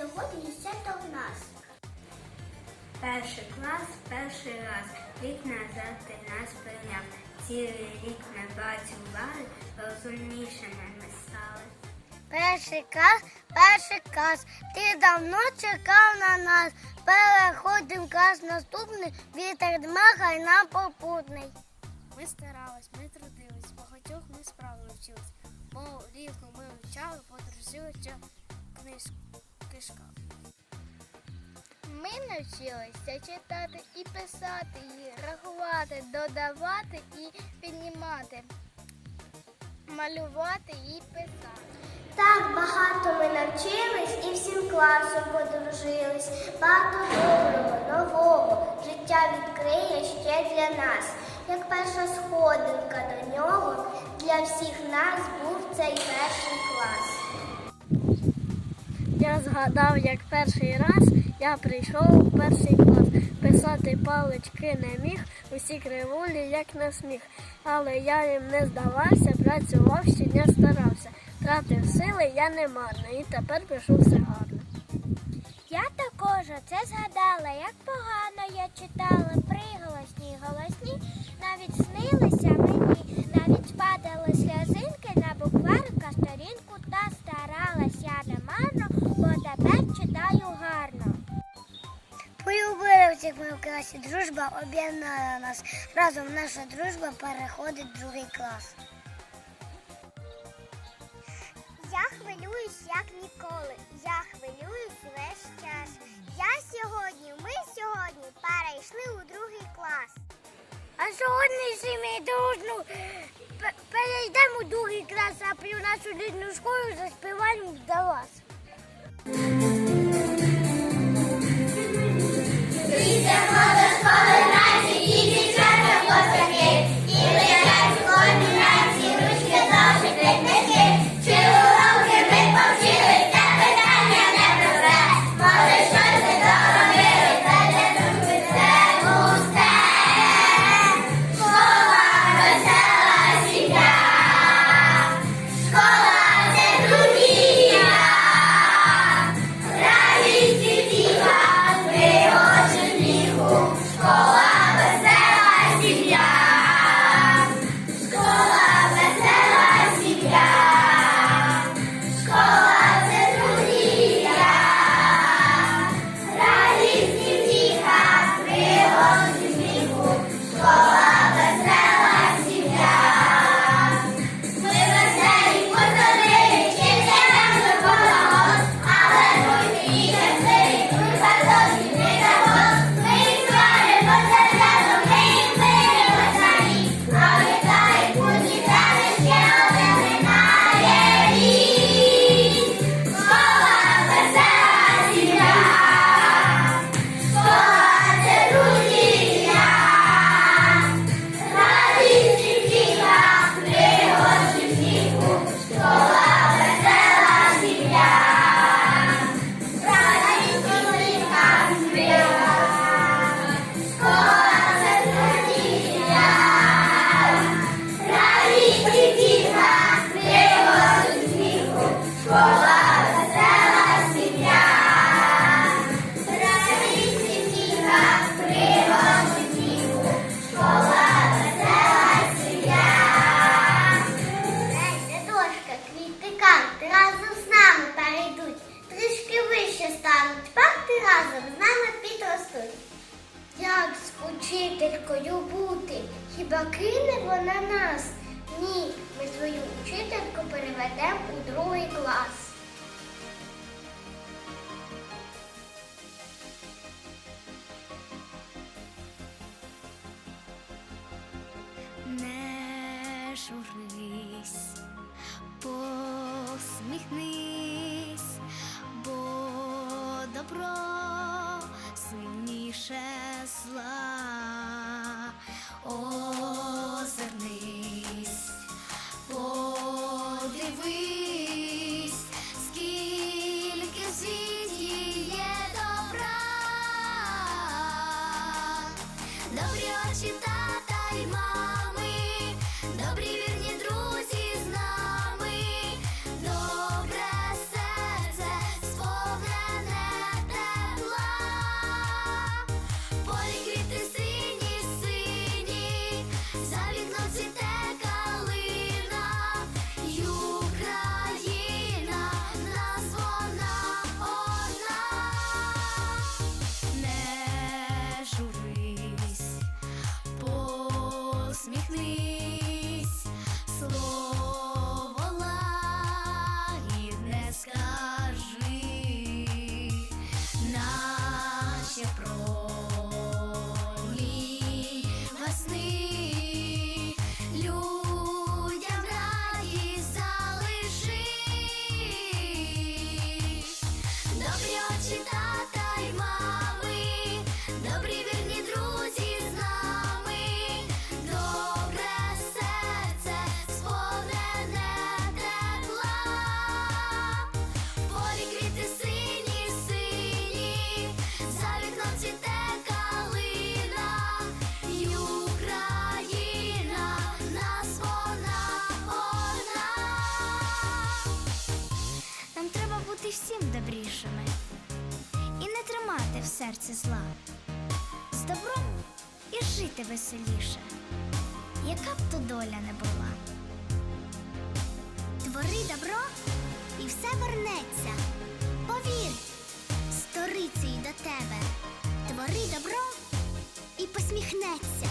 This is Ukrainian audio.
сьогодні свято в нас. Перший клас, перший раз. Рік назад ти нас прийняв. Цілий рік не працювали, розумнішими ми стали. Перший клас, перший клас. Ти давно чекав на нас. Переходимо клас наступний, вітер дмахай нам попутний. Ми старались, ми трудились, багатьох ми справи вчились. Мов рівку ми вивчали, подружили книжку кишка. Ми навчилися читати і писати, і рахувати, додавати і піднімати, малювати і писати. Так багато ми навчились і всім класом подружились. Багато доброго, нового життя відкриє ще для нас. Як перша сходинка до нього, для всіх нас був цей перший клас. Я згадав, як перший раз я прийшов у перший клас. Писати палички не міг, усі кривулі, як на сміх. Але я їм не здавався, працював щодня старався. Тратив сили я не марно, і тепер пишу все гарно. Я також це згадала, як погано я читала приголосні голосні, навіть снилися дружба об'єднала нас. Разом наша дружба переходить в другий клас. Я хвилююсь як ніколи. Я хвилююсь весь час. Я сьогодні, ми сьогодні перейшли у другий клас. А сьогодні всі ми дружно перейдемо у другий клас, а про нашу рідну школу заспіваємо до вас. 좋아. Переведемо у другий клас. Не журись, посміхнись, бо добро сильніше зла. Озирнись, добрішими і не тримати в серці зла, з добром і жити веселіше, яка б то доля не була. Твори добро і все вернеться. Повір, сторицею до тебе. Твори добро і посміхнеться.